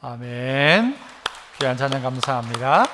아멘. 귀한 찬양 감사합니다.